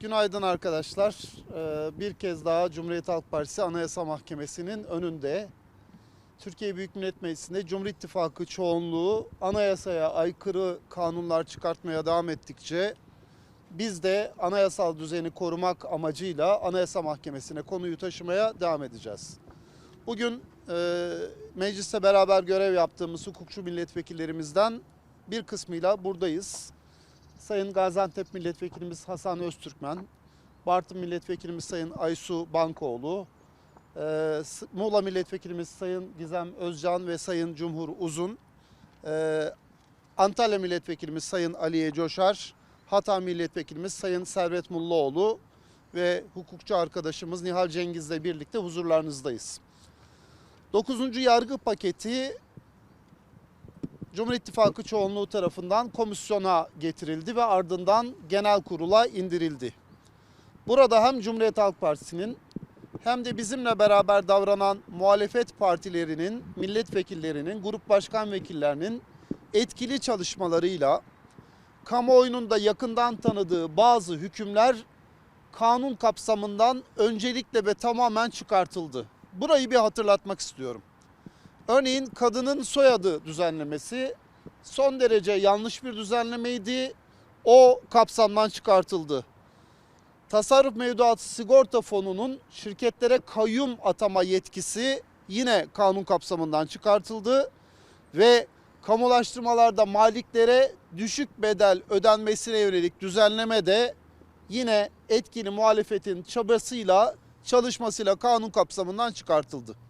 Günaydın arkadaşlar. Ee, Bir kez daha Cumhuriyet Halk Partisi Anayasa Mahkemesi'nin önünde Türkiye Büyük Millet Meclisi'nde Cumhur İttifakı çoğunluğu anayasaya aykırı kanunlar çıkartmaya devam ettikçe biz de anayasal düzeni korumak amacıyla Anayasa Mahkemesi'ne konuyu taşımaya devam edeceğiz. Bugün e, mecliste beraber görev yaptığımız hukukçu milletvekillerimizden bir kısmıyla buradayız. Sayın Gaziantep Milletvekilimiz Hasan Öztürkmen, Bartın Milletvekilimiz Sayın Aysu Bankoğlu, e, Muğla Milletvekilimiz Sayın Gizem Özcan ve Sayın Cumhur Uzun, e, Antalya Milletvekilimiz Sayın Aliye Coşar, Hatay Milletvekilimiz Sayın Servet Mullaoğlu ve hukukçu arkadaşımız Nihal Cengiz'le birlikte huzurlarınızdayız. 9. yargı paketi Cumhur İttifakı çoğunluğu tarafından komisyona getirildi ve ardından genel kurula indirildi. Burada hem Cumhuriyet Halk Partisi'nin hem de bizimle beraber davranan muhalefet partilerinin, milletvekillerinin, grup başkan vekillerinin etkili çalışmalarıyla kamuoyunun da yakından tanıdığı bazı hükümler kanun kapsamından öncelikle ve tamamen çıkartıldı. Burayı bir hatırlatmak istiyorum. Örneğin kadının soyadı düzenlemesi son derece yanlış bir düzenlemeydi. O kapsamdan çıkartıldı. Tasarruf mevduatı sigorta fonunun şirketlere kayyum atama yetkisi yine kanun kapsamından çıkartıldı ve kamulaştırmalarda maliklere düşük bedel ödenmesine yönelik düzenleme de yine etkili muhalefetin çabasıyla çalışmasıyla kanun kapsamından çıkartıldı.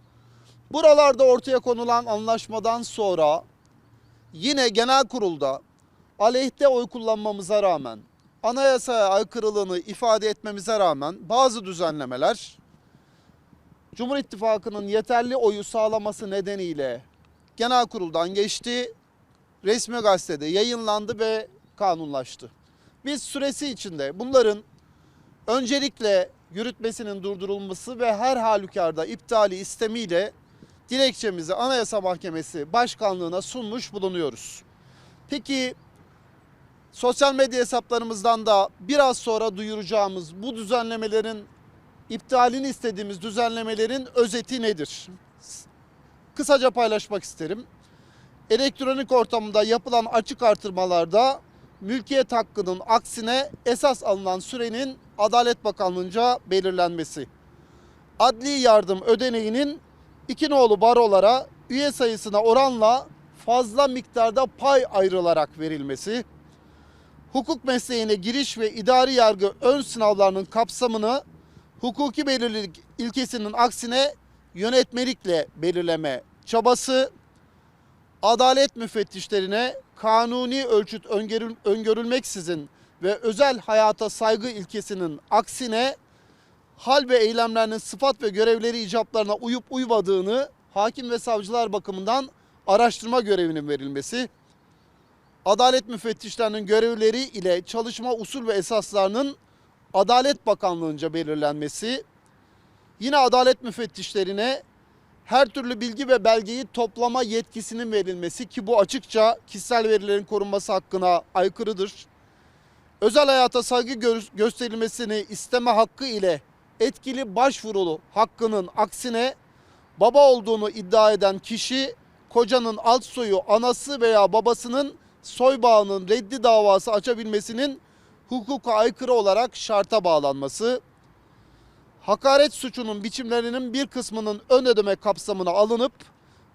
Buralarda ortaya konulan anlaşmadan sonra yine genel kurulda aleyhte oy kullanmamıza rağmen anayasaya aykırılığını ifade etmemize rağmen bazı düzenlemeler Cumhur İttifakı'nın yeterli oyu sağlaması nedeniyle genel kuruldan geçti, resmi gazetede yayınlandı ve kanunlaştı. Biz süresi içinde bunların öncelikle yürütmesinin durdurulması ve her halükarda iptali istemiyle dilekçemizi Anayasa Mahkemesi Başkanlığı'na sunmuş bulunuyoruz. Peki sosyal medya hesaplarımızdan da biraz sonra duyuracağımız bu düzenlemelerin iptalini istediğimiz düzenlemelerin özeti nedir? Kısaca paylaşmak isterim. Elektronik ortamda yapılan açık artırmalarda mülkiyet hakkının aksine esas alınan sürenin Adalet Bakanlığı'nca belirlenmesi. Adli yardım ödeneğinin iki nolu barolara üye sayısına oranla fazla miktarda pay ayrılarak verilmesi, hukuk mesleğine giriş ve idari yargı ön sınavlarının kapsamını hukuki belirlilik ilkesinin aksine yönetmelikle belirleme çabası, adalet müfettişlerine kanuni ölçüt öngörül- öngörülmeksizin ve özel hayata saygı ilkesinin aksine hal ve eylemlerinin sıfat ve görevleri icaplarına uyup uymadığını hakim ve savcılar bakımından araştırma görevinin verilmesi, adalet müfettişlerinin görevleri ile çalışma usul ve esaslarının Adalet Bakanlığı'nca belirlenmesi, yine adalet müfettişlerine her türlü bilgi ve belgeyi toplama yetkisinin verilmesi ki bu açıkça kişisel verilerin korunması hakkına aykırıdır. Özel hayata saygı gö- gösterilmesini isteme hakkı ile etkili başvurulu hakkının aksine baba olduğunu iddia eden kişi kocanın alt soyu anası veya babasının soy bağının reddi davası açabilmesinin hukuka aykırı olarak şarta bağlanması, hakaret suçunun biçimlerinin bir kısmının ön ödeme kapsamına alınıp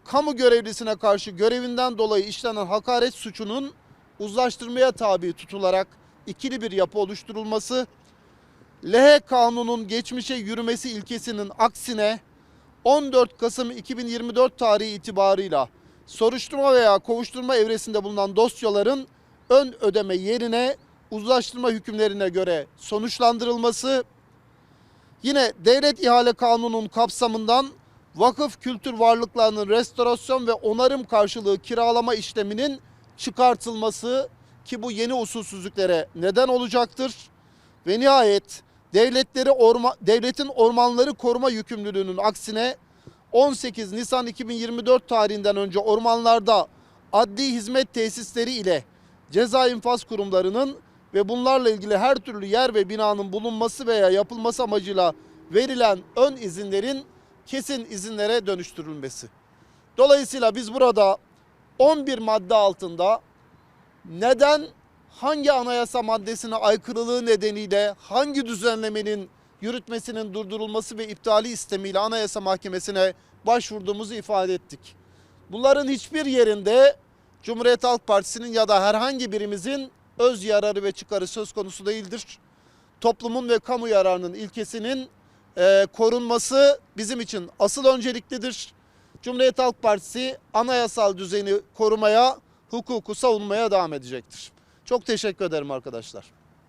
kamu görevlisine karşı görevinden dolayı işlenen hakaret suçunun uzlaştırmaya tabi tutularak ikili bir yapı oluşturulması, Lehe Kanunun geçmişe yürümesi ilkesinin aksine 14 Kasım 2024 tarihi itibarıyla soruşturma veya kovuşturma evresinde bulunan dosyaların ön ödeme yerine uzlaştırma hükümlerine göre sonuçlandırılması, yine devlet ihale kanunun kapsamından vakıf kültür varlıklarının restorasyon ve onarım karşılığı kiralama işleminin çıkartılması ki bu yeni usulsüzlüklere neden olacaktır. Ve nihayet devletleri orma, devletin ormanları koruma yükümlülüğünün aksine 18 Nisan 2024 tarihinden önce ormanlarda adli hizmet tesisleri ile ceza infaz kurumlarının ve bunlarla ilgili her türlü yer ve binanın bulunması veya yapılması amacıyla verilen ön izinlerin kesin izinlere dönüştürülmesi. Dolayısıyla biz burada 11 madde altında neden hangi anayasa maddesine aykırılığı nedeniyle hangi düzenlemenin yürütmesinin durdurulması ve iptali istemiyle Anayasa Mahkemesi'ne başvurduğumuzu ifade ettik. Bunların hiçbir yerinde Cumhuriyet Halk Partisi'nin ya da herhangi birimizin öz yararı ve çıkarı söz konusu değildir. Toplumun ve kamu yararının ilkesinin e, korunması bizim için asıl önceliklidir. Cumhuriyet Halk Partisi anayasal düzeni korumaya, hukuku savunmaya devam edecektir. Çok teşekkür ederim arkadaşlar.